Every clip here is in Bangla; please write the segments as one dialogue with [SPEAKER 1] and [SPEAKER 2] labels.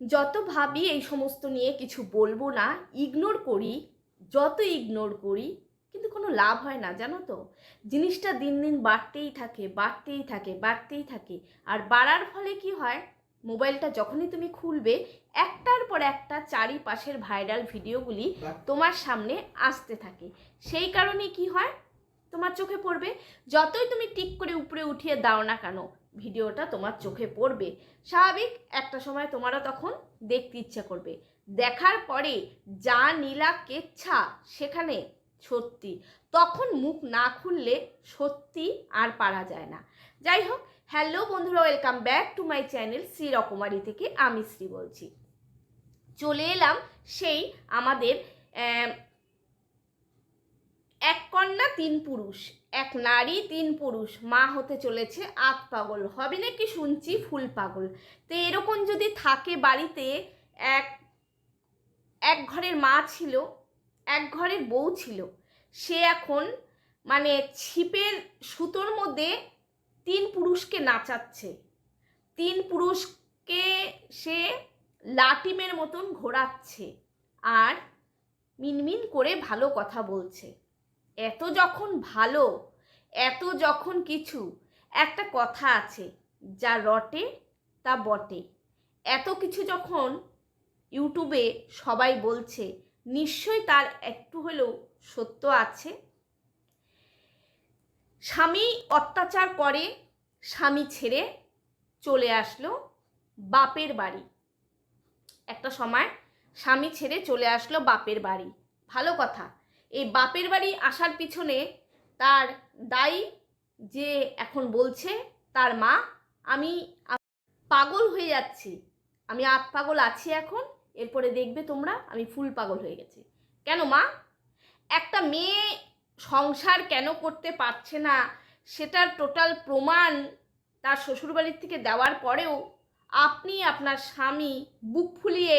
[SPEAKER 1] যত ভাবি এই সমস্ত নিয়ে কিছু বলব না ইগনোর করি, যত ইগনোর করি, কিন্তু কোনো লাভ হয় না, জানো তো? জিনিসটা দিন দিন বাড়তেই থাকে বাড়তেই থাকে বাড়তেই থাকে। আর বাড়ার ফলে কি হয়? মোবাইলটা যখনই তুমি খুলবে, একটার পর একটা চারিপাশের ভাইরাল ভিডিওগুলি তোমার সামনে আসতে থাকে। সেই কারণে কি হয়? তোমার চোখে পড়বে। যতই তুমি টিক করে উপরে উঠিয়ে দাও না কেন, ভিডিওটা তোমার চোখে পড়বে। স্বাভাবিক, একটা সময় তোমারও তখন দেখতে ইচ্ছে করবে। দেখার পরে যা নীলা কেচ্ছা সেখানে সত্যি। তখন মুখ না খুললে সত্যি আর পারা যায় না। যাই হোক, হ্যালো বন্ধুরা, welcome back to my channel Shri Rokomari থেকে আমি শ্রী বলছি। চলে এলাম সেই আমাদের এক কন্যা, তিন পুরুষ। এক নারী, তিন পুরুষ। মা হতে চলেছে আত পাগল। হবে নাকি শুনছি ফুল পাগল? তো এরকম যদি থাকে বাড়িতে, এক এক ঘরের মা ছিল, এক ঘরের বউ ছিল, সে এখন মানে ছিপের সুতোর মধ্যে তিন পুরুষকে নাচাচ্ছে। তিন পুরুষকে সে লাটিমের মতন ঘোরাচ্ছে আর মিনমিন করে ভালো কথা বলছে। এত যখন ভালো, এত যখন কিছু, একটা কথা আছে, যা রটে, তা বটে। এত কিছু যখন ইউটিউবে সবাই বলছে, নিশ্চয়ই তার একটু হলেও সত্য আছে। স্বামী অত্যাচার করে, স্বামী ছেড়ে চলে আসলো বাপের বাড়ি। একটা সময় স্বামী ছেড়ে চলে আসলো বাপের বাড়ি। ভালো কথা। এই বাপের বাড়ি আসার পিছনে তার দায়ী যে এখন বলছে, তার মা, আমি পাগল হয়ে যাচ্ছি। আমি আত পাগল আছি এখন, এরপরে দেখবে তোমরা আমি ফুল পাগল হয়ে গেছি। কেন মা? একটা মেয়ে সংসার কেন করতে পারছে না? সেটার টোটাল প্রমাণ তার শ্বশুরবাড়ির থেকে দেওয়ার পরেও আপনি আপনার স্বামী বুক ফুলিয়ে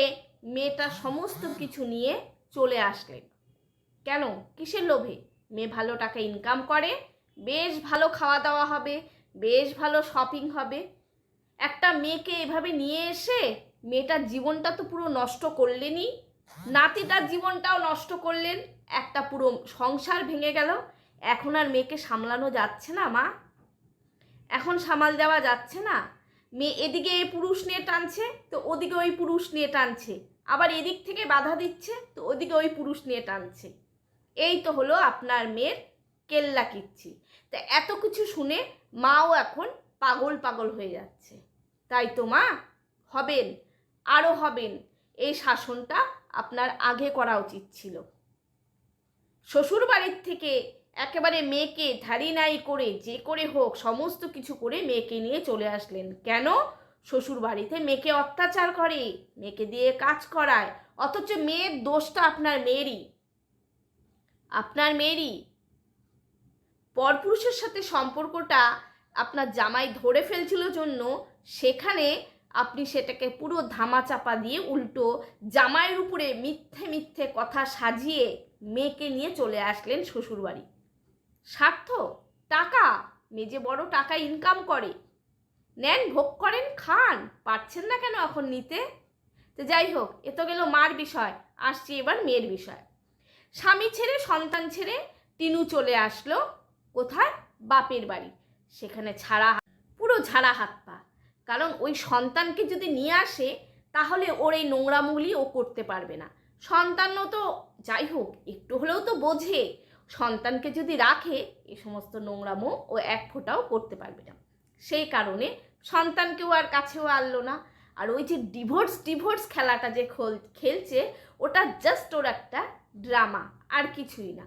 [SPEAKER 1] মেয়েটা সমস্ত কিছু নিয়ে চলে আসলেন। কেন? কিসের লোভে? মেয়ে ভালো টাকা ইনকাম করে, বেশ ভালো খাওয়া দাওয়া হবে, বেশ ভালো শপিং হবে। একটা মেয়েকে এভাবে নিয়ে এসে মেয়েটার জীবনটা তো পুরো নষ্ট করলেনই। নাতিটার জীবনটাও নষ্ট করলেন। একটা পুরো সংসার ভেঙে গেল। এখন আর মেয়েকে সামলানো যাচ্ছে না, মা। এখন সামাল দেওয়া যাচ্ছে না। মেয়ে এদিকে এই পুরুষ নিয়ে টানছে, তো ওদিকে ওই পুরুষ নিয়ে টানছে। আবার এদিক থেকে বাধা দিচ্ছে, তো ওদিকে ওই পুরুষ নিয়ে টানছে। এই তো হলো আপনার মেয়ের কেল্লা কিচ্ছি। তা এত কিছু শুনে মাও এখন পাগল পাগল হয়ে যাচ্ছে। তাই তো মা, হবেন আরও হবেন। এই শাসনটা আপনার আগে করা উচিত ছিল। শ্বশুর বাড়ির থেকে একেবারে মেয়েকে ধারি নাই করে যে করে হোক সমস্ত কিছু করে মেয়েকে নিয়ে চলে আসলেন। কেন? শ্বশুর বাড়িতে মেয়েকে অত্যাচার করে, মেয়েকে দিয়ে কাজ করায়। অথচ মেয়ের দোষটা আপনার মেয়েরই। আপনার মেয়েরই। পরপুরুষের সাথে সম্পর্কটা আপনার জামাই ধরে ফেলছিল জন্য সেখানে আপনি সেটাকে পুরো ধামাচাপা দিয়ে উল্টো জামাইয়ের উপরে মিথ্যে মিথ্যে কথা সাজিয়ে মেয়েকে নিয়ে চলে আসলেন শ্বশুরবাড়ি। স্বার্থ, টাকা, মেজে বড় টাকা ইনকাম করে। নেন, ভোগ করেন, খান, পারছেন না কেন এখন নিতে? তো যাই হোক, এ তো গেল মার বিষয়, আসছি এবার মেয়ের বিষয়। স্বামী ছেড়ে, সন্তান ছেড়ে টিনু চলে আসলো কোথায়? বাপের বাড়ি। সেখানে ছাড়া পুরো ঝাড়া হাত পা। কারণ ওই সন্তানকে যদি নিয়ে আসে, তাহলে ওর এই নোংরামুলি ও করতে পারবে না। সন্তানও তো যাই হোক, একটু হলেও তো বোঝে। সন্তানকে যদি রাখে এই সমস্ত নোংরামো ও এক ফোঁটাও করতে পারবে না। সেই কারণে সন্তানকেও আর কাছেও আনলো না। আর ওই যে ডিভোর্স ডিভোর্স খেলাটা যে খেলছে, ওটা জাস্ট ওর একটা ড্রামা, আর কিছুই না।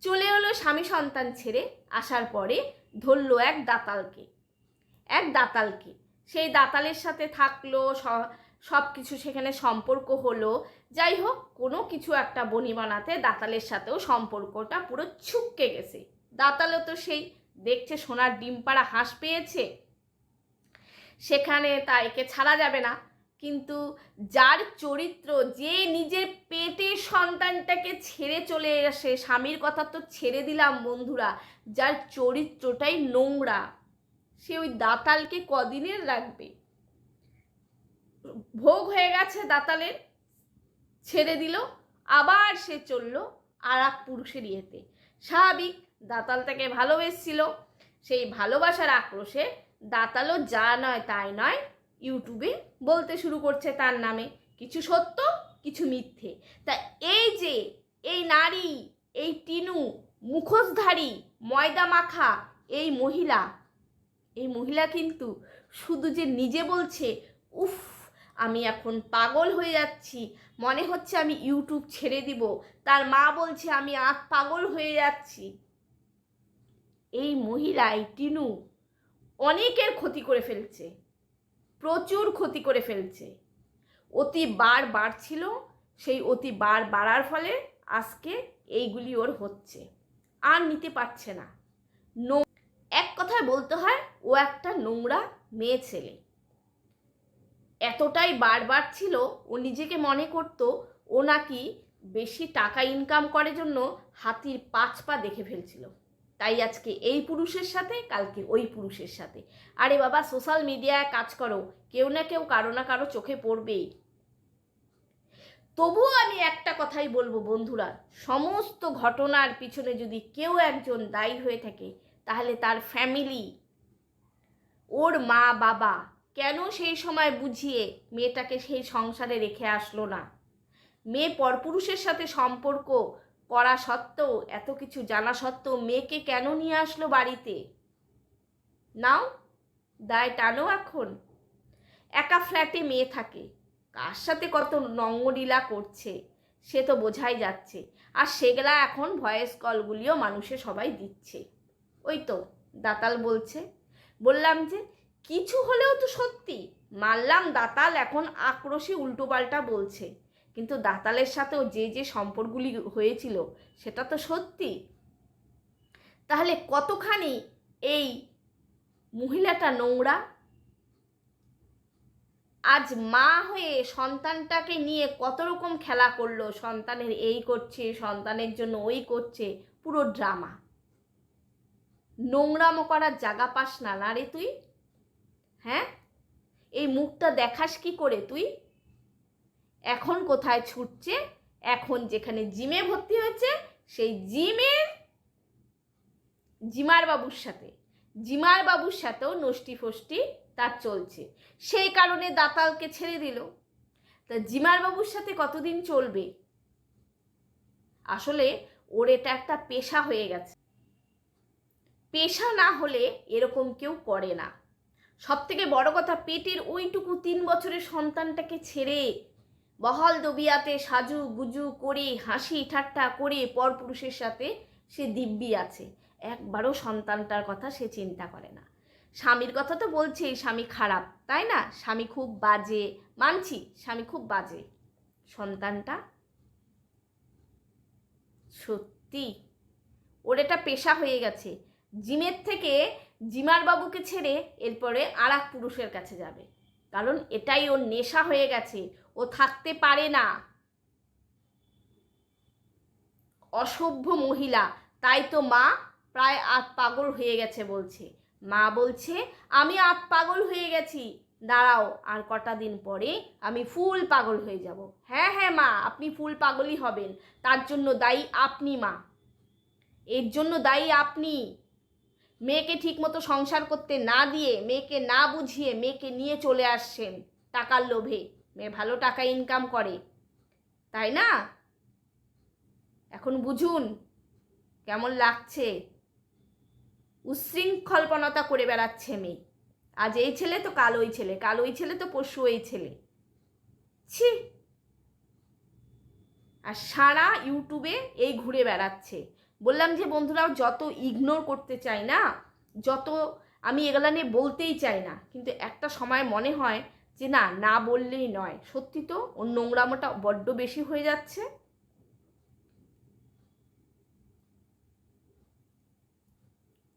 [SPEAKER 1] চলে এলো স্বামী সন্তান ছেড়ে, আসার পরে ধরলো এক দাতালকে। এক দাতালকে। সেই দাতালের সাথে থাকল সব কিছু সেখানে সম্পর্ক হলো। যাই হোক, কোনো কিছু একটা বনি বানাতে দাতালের সাথেও সম্পর্কটা পুরো ছুপকে গেছে। দাতালও তো সেই দেখছে সোনার ডিম পাড়া হাঁস পেয়েছে। সেখানে তা একে ছাড়া যাবে না। কিন্তু যার চরিত্র যে নিজের পেটের সন্তানটাকে ছেড়ে চলে আসে স্বামীর কথা তো ছেড়ে দিলাম বন্ধুরা, যার চরিত্রটাই নোংরা, সে ওই দাতালকে কদিনের রাখবে? ভোগ হয়ে গেছে দাতালের, ছেড়ে দিল, আবার সে চলল আর এক পুরুষের ইয়েতে। স্বাভাবিক, দাতাল তাকে ভালোবেসছিল, সেই ভালোবাসার আক্রোশে দাতালও যা নয় তাই নয় ইউটিউবে বলতে শুরু করছে তার নামে। কিছু সত্য? কিছু মিথ্যে। তা এই যে, এই নারী, এই টিনু, মুখোশধারী ময়দা মাখা এই মহিলা এই মহিলা কিন্তু শুধু যে নিজে বলছে, উফ, আমি এখন পাগল হয়ে যাচ্ছি, মনে হচ্ছে আমি ইউটিউব ছেড়ে দিব, তার মা বলছে আমি আত পাগল হয়ে যাচ্ছি। এই মহিলা, এই টিনু অনেকের ক্ষতি করে ফেলছে, প্রচুর ক্ষতি করে ফেলছে। অতি বার বাড়ছিল সেই অতি বার বাড়ার ফলে আজকে এইগুলি ওর হচ্ছে। আর নিতে পারছে না। নো, এক কথায় বলতে হয়, ও একটা নোংরা মেয়ে ছেলে। এতটাই বারবার ছিল, ও নিজেকে মনে করতো, ও নাকি বেশি টাকা ইনকাম করে জন্য হাতির পাঁচ পা দেখে ফেলছিল। তাই আজকে এই পুরুষের সাথে, কালকে ওই পুরুষের সাথে। আরে বাবা সোশ্যাল মিডিয়ায় কাজ করো, কেউ না কেউ কারও না কারও চোখে পড়বেই। তবুও আমি একটা কথাই বলব বন্ধুরা, সমস্ত ঘটনার পিছনে যদি কেউ একজন দায়ী হয়ে থাকে, তাহলে তার ফ্যামিলি ওর মা বাবা, কেন সেই সময় বুঝিয়ে মেয়েটাকে সেই সংসারে রেখে আসলো না? মেয়ে পরপুরুষের সাথে সম্পর্ক করা সত্ত্বেও, এত কিছু জানা সত্ত্বেও মেয়েকে কেন নিয়ে আসলো বাড়িতে? নাও, দায় টানো এখন। একা ফ্ল্যাটে মেয়ে থাকে। কার সাথে কত নঙ্গলীলা করছে, সে তো বোঝাই যাচ্ছে। আর সেগুলা এখন ভয়েস কলগুলিও মানুষে সবাই দিচ্ছে। ওই তো, দাতাল বলছে। বললাম যে, কিছু হলেও তো সত্যি। মানলাম দাতাল, এখন আক্রোশে উল্টোপাল্টা বলছে। কিন্তু দাতালের সাথেও যে যে সম্পর্কগুলি হয়েছিল, সেটা তো সত্যি। তাহলে কতখানি এই মহিলাটা নোংরা? আজ মা হয়ে সন্তানটাকে নিয়ে কত রকম খেলা করল, সন্তানের এই করছে, সন্তানের জন্য ওই করছে, পুরো ড্রামা। নোংরামো করার জায়গা পাস না না রে তুই? হ্যাঁ? এই মুখটা দেখাস কি করে তুই? এখন কোথায় ছুটছে? এখন যেখানে জিমে ভর্তি হয়েছে, সেই জিমের জিমার বাবুর সাথে। জিমার বাবুর সাথেও নষ্টি ফষ্টি তার চলছে। সেই কারণে দাতালকে ছেড়ে দিল। তা জিমার বাবুর সাথে কতদিন চলবে? আসলে ওর এটা একটা পেশা হয়ে গেছে। পেশা না হলে এরকম কেউ করে না। সব থেকে বড় কথা, পেটের ওইটুকু তিন বছরের সন্তানটাকে ছেড়ে বহল দবিয়াতে সাজু গুজু করে, হাসি ঠাট্টা করে পরপুরুষের সাথে সে দিব্যি আছে। একবারও সন্তানটার কথা সে চিন্তা করে না। স্বামীর কথা তো বলছেই স্বামী খারাপ, তাই না? স্বামী খুব বাজে, মানছি, স্বামী খুব বাজে। সন্তানটা? সত্যি? ওর এটা পেশা হয়ে গেছে। জিমের থেকে জিমার বাবুকে ছেড়ে এরপরে আর পুরুষের কাছে যাবে। কারণ এটাই ওর নেশা হয়ে গেছে। ও থাকতে পারে না। অসভ্য মহিলা, তাই তো মা প্রায় আত পাগল হয়ে গেছে বলছে। মা বলছে, আমি আত পাগল হয়ে গেছি। দাঁড়াও, আর কটা দিন পরে আমি ফুল পাগল হয়ে যাব। হ্যাঁ হ্যাঁ মা, আপনি ফুল পাগলই হবেন। তার জন্য দায়ী আপনি মা। এর জন্য দায়ী আপনি। মেয়েকে ঠিকমতো সংসার করতে না দিয়ে, মেয়েকে না বুঝিয়ে মেয়েকে নিয়ে চলে আসছেন টাকার লোভে। মেয়ে ভালো টাকা ইনকাম করে। তাই না? এখন বুঝুন কেমন লাগছে। উচ্ছৃঙ্খলপনতা করে বেড়াচ্ছে মেয়ে। আজ এই ছেলে তো কাল ওই ছেলে, কাল ওই ছেলে তো পরশু এই ছেলে। ছি। আর সারা ইউটিউবে এই ঘুরে বেড়াচ্ছে। বললাম যে বন্ধুরাও যত ইগনোর করতে চাই না, যত আমি এগুলা নিয়ে বলতেই চাই না, কিন্তু একটা সময় মনে হয় যে না না বললেই নয়। সত্যি তো, ওর নোংরামোটা বড্ড বেশি হয়ে যাচ্ছে।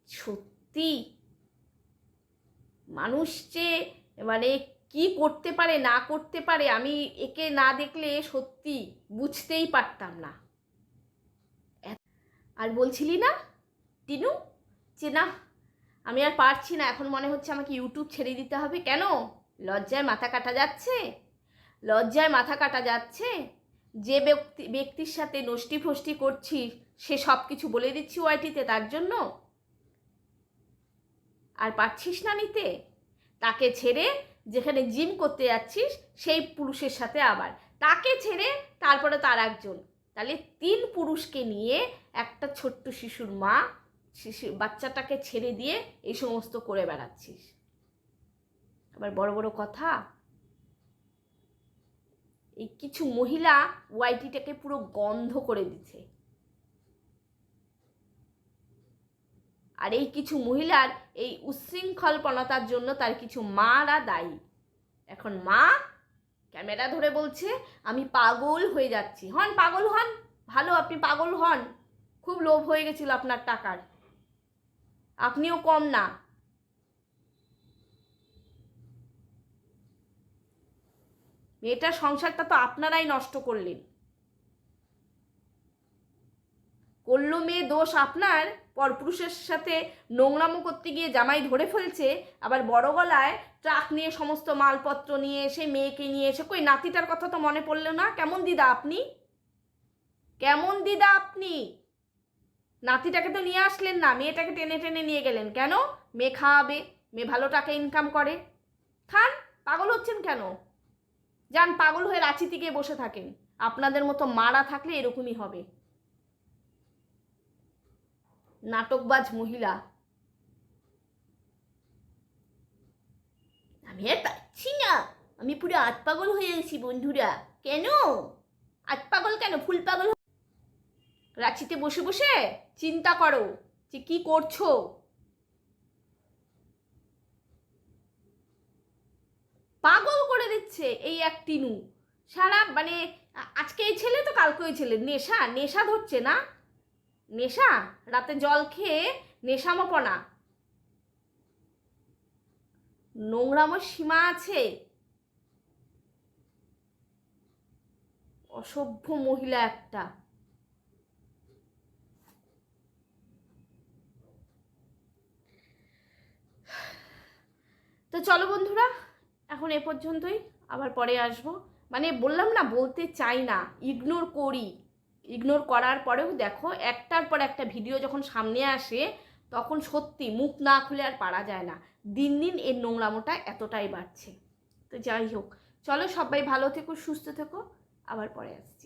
[SPEAKER 1] সত্যি? মানুষ যে মানে কি করতে পারে, না করতে পারে, আমি একে না দেখলে সত্যি বুঝতেই পারতাম না। আর বলছিলি না, টিনু? যে না, আমি আর পারছি না, এখন মনে হচ্ছে আমাকে ইউটিউব ছেড়ে দিতে হবে। কেন? লজ্জায় মাথা কাটা যাচ্ছে? লজ্জায় মাথা কাটা যাচ্ছে? যে ব্যক্তি, ব্যক্তির সাথে নষ্টি ফষ্টি করছিস, সে সব কিছু বলে দিচ্ছি ওয়াইটিতে তার জন্য? আর পারছিস না নিতে? তাকে ছেড়ে যেখানে জিম করতে যাচ্ছিস, সেই পুরুষের সাথে আবার। তাকে ছেড়ে তারপরে তার একজন। তাহলে তিন পুরুষকে নিয়ে একটা ছোট্ট শিশুর মা, শিশু, বাচ্চাটাকে ছেড়ে দিয়ে এই সমস্ত করে বেড়াচ্ছিস। আবার বড় বড় কথা, এই কিছু মহিলা ওয়াইটিটাকে পুরো গন্ধ করে দিচ্ছে। আর এই কিছু মহিলার এই উচ্ছৃঙ্খলপনতার জন্য তার কিছু মারা দায়ী। এখন মা ক্যামেরা ধরে বলছে, আমি পাগল হয়ে যাচ্ছি। হন, পাগল হন, ভালো, আপনি পাগল হন। খুব লোভ হয়ে গেছিল আপনার টাকার। আপনিও কম না। মেয়েটার সংসারটা তো আপনারাই নষ্ট করলেন। করল মেয়ে দোষ আপনার, পরপুরুষের সাথে নোংরামো করতে গিয়ে জামাই ধরে ফেলছে, আবার বড় গলায় ট্রাক নিয়ে সমস্ত মালপত্র নিয়ে এসে মেয়েকে নিয়ে এসে, কই নাতিটার কথা তো মনে পড়ল না? কেমন দিদা আপনি? কেমন দিদা আপনি? নাতিটাকে তো নিয়ে আসলেন না, মেয়েটাকে টেনে টেনে নিয়ে গেলেন কেন? মেয়ে খাওয়াবে, মেয়ে ভালো টাকা ইনকাম করে। খান, পাগল হচ্ছেন কেন? যান পাগল হয়ে রাঁচিতে গিয়ে বসে থাকেন। আপনাদের মতো মারা থাকলে এরকমই হবে। নাটকবাজ মহিলা। আমি আর পাচ্ছি না। আমি পুরো আট পাগল হয়ে গেছি বন্ধুরা। কেন? আট পাগল কেন? ফুল পাগল রাঁচিতে বসে বসে চিন্তা করো যে কি করছ। পাগল করে দিচ্ছে এই এক টিনু। সারা মানে আজকে এই ছেলে তো কালকে ওই ছেলে। নেশা নেশা ধরছে না? নেশা? রাতে জল খেয়ে নেশামপনা। নোংরামোর সীমা আছে। অসভ্য মহিলা একটা। তো চলো বন্ধুরা এখন এ পর্যন্তই, আবার পরে আসব। মানে বললাম না, বলতে চাই না ইগনোর করি। ইগনোর করার পরেও দেখো, একটার পর একটা ভিডিও যখন সামনে আসে, তখন সত্যি মুখ না খুলে আর পারা যায় না। দিন দিন এর নোংরামোটা এতটাই বাড়ছে। তো যাই হোক, চলো সবাই ভালো থেকো, সুস্থ থেকো, আবার পরে আসছি।